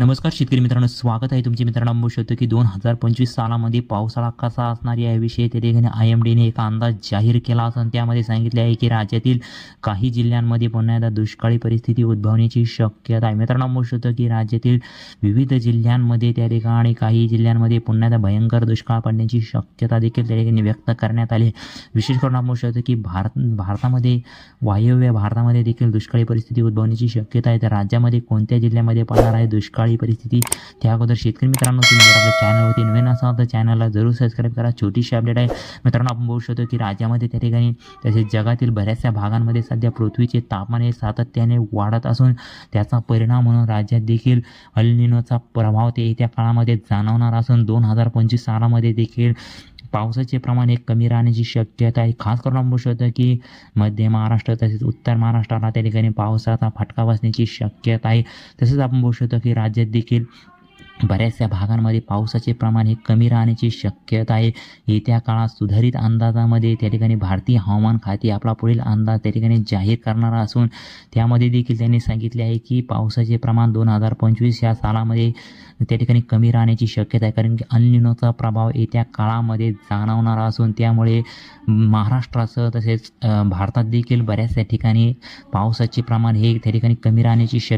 नमस्कार शेतकरी मित्रांनो स्वागत आहे तुमचे मित्रांनो. म्हणू शकतो की दोन हजार पंचवीस सालामध्ये पावसाळा कसा असणार याविषयी त्या ठिकाणी आय एम डीने एक अंदाज जाहीर केला असून त्यामध्ये सांगितले आहे की राज्यातील काही जिल्ह्यांमध्ये पुन्हा एकदा दुष्काळी परिस्थिती उद्भवण्याची शक्यता आहे. मित्रांनो म्हणू शकतो की राज्यातील विविध जिल्ह्यांमध्ये त्या ठिकाणी काही जिल्ह्यांमध्ये पुन्हा एकदा भयंकर दुष्काळ पडण्याची शक्यता देखील त्या ठिकाणी व्यक्त करण्यात आली विशेष करून आपण शकतो की भारत भारतामध्ये वायव्य भारतामध्ये देखील दुष्काळी परिस्थिती उद्भवण्याची शक्यता आहे. तर राज्यामध्ये कोणत्या जिल्ह्यामध्ये पडणार आहे दुष्काळी परिस्थिती. त्या अगोदर शेतकरी मित्रांनो तुम्ही जर आपल्या चॅनलवरती नवीन असाल तर चॅनलला जरूर सबस्क्राईब करा. छोटीशी अपडेट आहे. मित्रांनो आपण बघू शकतो की राज्यामध्ये त्या ठिकाणी तसेच जगातील बऱ्याचशा भागांमध्ये सध्या पृथ्वीचे तापमान हे सातत्याने वाढत असून त्याचा परिणाम म्हणून राज्यात देखील अल्निनोचा प्रभाव ते येत्या काळामध्ये जाणवणार असून दोन हजार पंचवीस सालामध्ये देखील पावसाचे प्रमाण हे कमी राहण्याची शक्यता आहे. खास करून आपण बघू शकतो की मध्य महाराष्ट्र तसेच उत्तर महाराष्ट्राला त्या ठिकाणी पावसाचा फटका बसण्याची शक्यता आहे. तसेच आपण बघू शकतो की राज्यात देखील बऱ्याचशा भागांमध्ये पावसाचे प्रमाण हे कमी राहण्याची शक्यता आहे. येत्या काळात सुधारित अंदाजामध्ये त्या ठिकाणी भारतीय हवामान खाते आपला पुढील अंदाज त्या ठिकाणी जाहीर करणार असून त्यामध्ये देखील त्यांनी सांगितले आहे की पावसाचे प्रमाण दोन हजार पंचवीस या सालामध्ये त्या ठिकाणी कमी राहण्याची शक्यता आहे. कारण की अनिनोचा प्रभाव येत्या काळामध्ये जाणवणार असून त्यामुळे महाराष्ट्रासह तसेच भारतात देखील बऱ्याचशा ठिकाणी पावसाचे प्रमाण हे त्या ठिकाणी कमी राहण्याची शक्य